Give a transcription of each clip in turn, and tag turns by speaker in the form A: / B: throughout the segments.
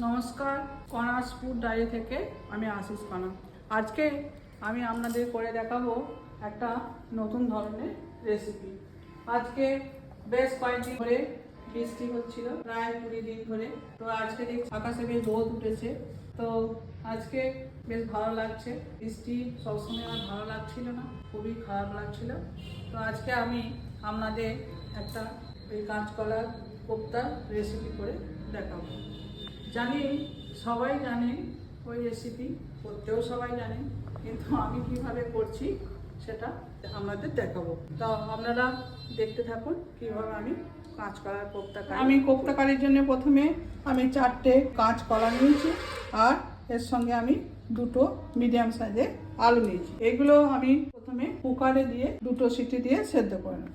A: নমস্কার, কনাস food diary থেকে আমি আশিস কণা আজকে আমি আপনাদের করে দেখাবো একটা নতুন ধরনের রেসিপি আজকে বেশ কয়েকদিন ধরে বৃষ্টি হচ্ছিল, প্রায় কুড়ি দিন ধরে। তো আজকে দেখছি আকাশে বেশ রোদ উঠেছে। তো আজকে বেশ ভালো লাগছে। বৃষ্টি সবসময় আমার ভালো লাগছিল না, খুবই খারাপ লাগছিল। তো আজকে আমি আপনাদের একটা এই কাঁচকলার কোপ্তা রেসিপি করে দেখাবো। জানি, সবাই জানেন ওই রেসিপি করতেও সবাই জানেন কিন্তু আমি কীভাবে করছি সেটা আপনাদের দেখাবো তো আপনারা দেখতে থাকুন কীভাবে আমি কাঁচকলার কোপ্তা। আমি কোপ্তা কারির জন্য প্রথমে আমি চারটে কাঁচকলা নিয়েছি, আর এর সঙ্গে আমি দুটো মিডিয়াম সাইজের আলু নিয়েছি এগুলো আমি প্রথমে কুকারে দিয়ে দুটো সিটি দিয়ে সেদ্ধ করে নেব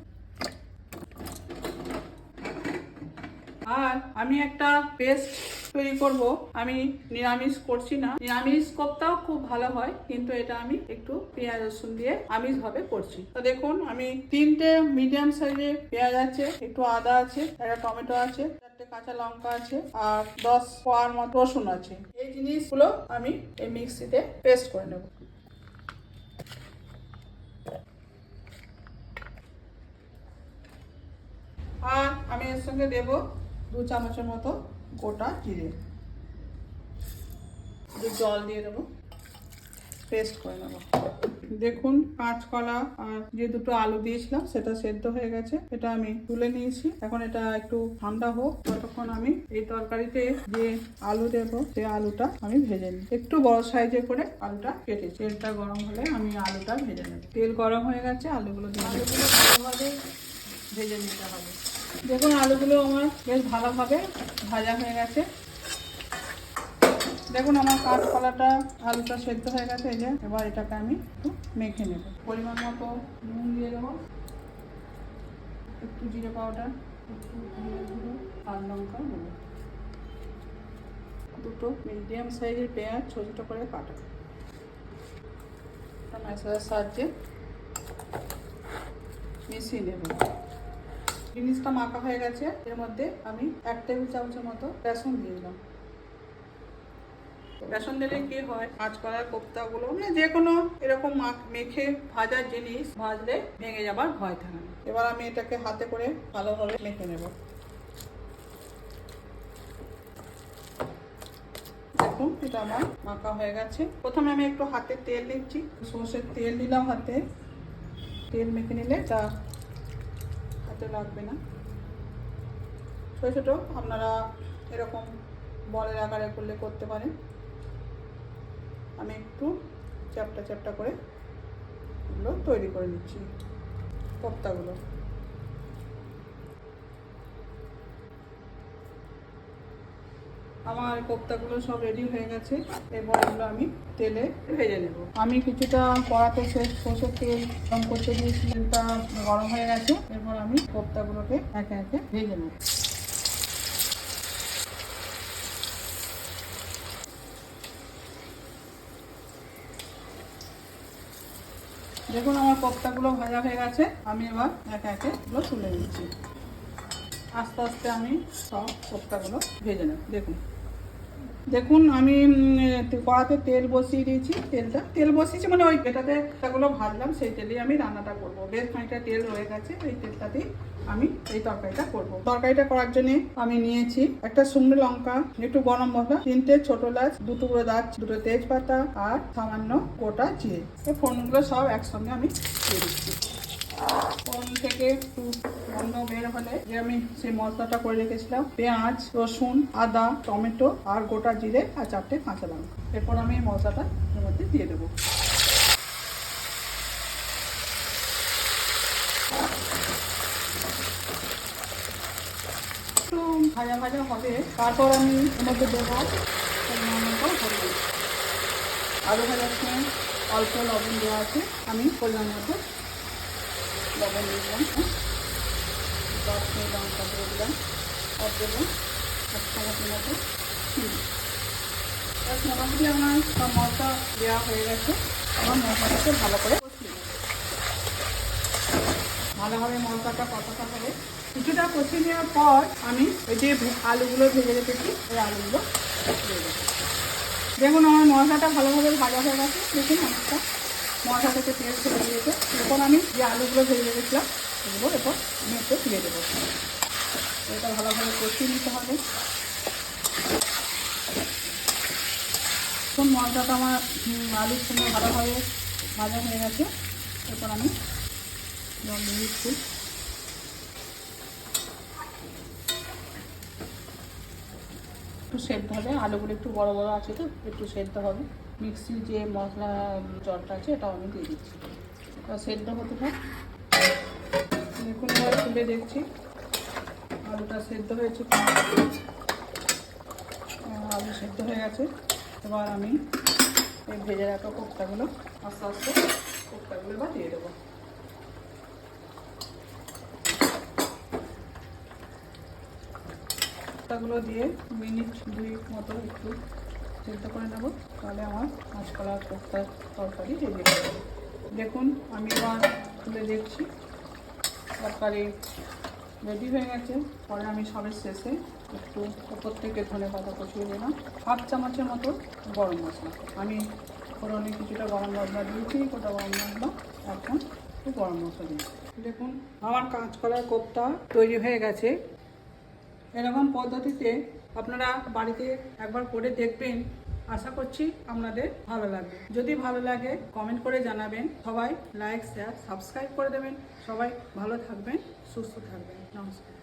A: আর আমি একটা পেস্ট তৈরি করব। আমি নিরামিষ করছি না। নিরামিষ কোপ্তাও খুব ভালো হয়, কিন্তু এটা আমি একটু পেঁয়াজ রসুন দিয়ে আমিষ ভাবে করছি। তো দেখুন, আমি তিনটে মিডিয়াম সাইজের পেঁয়াজ আছে, একটু আদা আছে, একটা টমেটো আছে, চারটে কাঁচা লঙ্কা আছে, আর দশ কোয়ার মতো রসুন আছে। এই জিনিসগুলো আমি এই মিক্সিতে পেস্ট করে নেব। আর আমি এর সঙ্গে দেব দু চামচের মতো গোটা জিরে। জল দিয়ে দেবো। পেস্ট করে নেব। দেখুন, কাঁচকলা আর যে দুটো আলু দিয়েছিলাম, সেটা সেদ্ধ হয়ে গেছে। এটা আমি তুলে নিয়েছি। এখন এটা একটু ঠান্ডা হোক। ততক্ষণ আমি এই তরকারিতে যে আলু দেবো সেই আলুটা আমি ভেজে নিই। একটু বড় সাইজে করে আলুটা কেটেছি তেলটা গরম হলে আমি আলুটা ভেজে নেব। তেল গরম হয়ে গেছে, আলুগুলো আলুগুলো ভালোভাবে ভেজে নিতে হবে। দেখুন আলুগুলো আমার বেশ ভালোভাবে ভাজা হয়ে গেছে। দেখুন আমার কাঁচকলাটা, আলুটা সেদ্ধ হয়ে গেছে, এই যে এবার এটাকে আমি একটু মেখে নেব। পরিমাণ মতো নুন দিয়ে দেবো। একটু জিরে পাউডার, একটু গুঁড়ো, আর লঙ্কা গুঁড়ো। দুটো মিডিয়াম সাইজের পেঁয়াজ ছোটো ছোটো করে কাটা। একটা সাহায্যে মিশিয়ে নেব। জিনিসটা মাখা হয়ে গেছে, এর মধ্যে আমি এক টেবিল চামচের মতো বেসন দিয়ে দিলাম। বেসন দিলে কি হয় কাঁচকলার কোপ্তাগুলো মানে যে কোনো এরকম মাখ ভাজার জিনিস ভাজলে ভেঙে যাবার ভয় থাকে না। এবার আমি এটাকে হাতে করে ভালোভাবে মেখে নেব। দেখুন, এটা আমার মাখা হয়ে গেছে। প্রথমে আমি একটু হাতে তেল নিচ্ছি সর্ষের তেল দিলাম হাতে। তেল মেখে নিলে এটা হাতে লাগবে না। ছোটো ছোটো আপনারা এরকম বলের আকারে করলে করতে পারেন। আমি একটু চ্যাপটা চ্যাপটা করে এগুলো তৈরি করে নিচ্ছি। কোপ্তাগুলো আমার কোপ্তাগুলো সব রেডি হয়ে গেছে। এরপর এগুলো আমি তেলে ভেজে নেব। আমি কিছুটা কড়াতে সরষের তেল গরম করতে দিয়েছি, তেলটা গরম হয়ে গেছে। এরপর আমি কোপ্তাগুলোকে একে একে ভেজে নেব। দেখুন আমার কোপ্তাগুলো ভাজা হয়ে গেছে। আমি এবার একে একে এগুলো তুলে নিচ্ছি। আস্তে আস্তে আমি সব কোপ্তাগুলো ভেজে নেব। দেখুন। দেখুন, আমি কড়াতে তেল বসিয়ে দিয়েছি, তেলটা। তেল বসিয়েছি মানে ওই এটাতে সেগুলো ভাজলাম, সেই তেলেই আমি রান্নাটা করব। বেশ খানিকটা তেল রয়ে গেছে ওই তেলটাতেই আমি এই তরকারিটা করব। তরকারিটা করার জন্য আমি নিয়েছি একটা শুকনো লঙ্কা, একটু গরম মশলা, তিনটে ছোট লাচ দু টুকরো দাঁত দুটো তেজপাতা আর সামান্য গোটা জিরে। এই ফোনগুলো সব একসঙ্গে আমি দিয়ে দিচ্ছি। ফোড়ন থেকে গন্ধ বের হলে যে আমি সেই মশলাটা করে রেখেছিলাম, পেঁয়াজ, রসুন, আদা, টমেটো আর গোটা জিরে আর চারটে কাঁচা লঙ্কা। এরপর আমি এই মশলাটা এর মধ্যে দিয়ে দেবো। ভাজা ভাজা হবে। তারপর আমি এর মধ্যে দেবো আলু ভাজার সময় অল্প লবণ দেওয়া আছে। আমি পরিমাণ মতো লবণ দিয়ে দিলাম দশ মিনিট লঙ্কা দিয়ে দিলাম, আর দেবো এক চামচের মতো মোটামুটি আমার সব মশলা দেওয়া হয়ে গেছে। আমার মশলাটাকে ভালো করে ভালোভাবে মশলাটা কষাতে হবে। কিছুটা কষিয়ে নেওয়ার পর আমি ওই যে আলুগুলো ভেজে রেখেছি, ওই আলুগুলো দেখুন, আমার মশলাটা ভালোভাবে ভাজা হয়ে গেছে। দেখুন অনেকটা মশলা থেকে তেল ছেড়ে দিয়েছে। এখন আমি যে আলুগুলো ভেজে রেখেছিলাম, সেগুলো এরপর একটু দিয়ে দেবো। এটা ভালোভাবে কষিয়ে নিতে হবে। এখন মশলাটা আমার আলুর সঙ্গে ভালোভাবে ভাজা হয়ে গেছে। এরপর আমি জল দিচ্ছি। একটু সেদ্ধ হবে। আলুগুলো একটু বড় বড় আছে তো, একটু সেদ্ধ হবে। মিক্সির যে মশলা, জলটা আছে, এটাও আমি দিয়ে দিচ্ছি। এটা সেদ্ধ হতে থাক। দেখুন, এবার তুলে দেখছি। আলুটা সেদ্ধ হয়েছে। আলু সেদ্ধ হয়ে গেছে। এবার আমি এই ভেজে রাখা কোপ্তাগুলো, আস্তে আস্তে কোপ্তাগুলো এবার দিয়ে দেবো। কোপ্তাগুলো দিয়ে মিনিট দুই মতো একটু সেদ্ধ করে নেব। তাহলে আমার কাঁচকলার কোপ্তার তরকারি রেডি হয়ে যাবে। দেখুন, আমি এবার খুলে দেখছি। তরকারি রেডি হয়ে গেছে। পরে আমি সবের শেষে একটু উপর থেকে ধনে পাতা কষিয়ে দিলাম হাফ চামচের মতো গরম মশলা। আমি ফোড়নে কিছুটা গরম মশলা দিয়েছি, গোটা গরম মশলা এখন একটু গরম মশলা দিয়েছি। দেখুন, আমার কাঁচকলার কোপ্তা তৈরি হয়ে গেছে। এরকম পদ্ধতিতে আপনারা বাড়িতে একবার করে দেখবেন। আশা করছি আপনাদের ভালো লাগবে। যদি ভালো লাগে কমেন্ট করে জানাবেন। সবাই লাইক শেয়ার সাবস্ক্রাইব করে দেবেন। সবাই ভালো থাকবেন, সুস্থ থাকবেন। নমস্কার।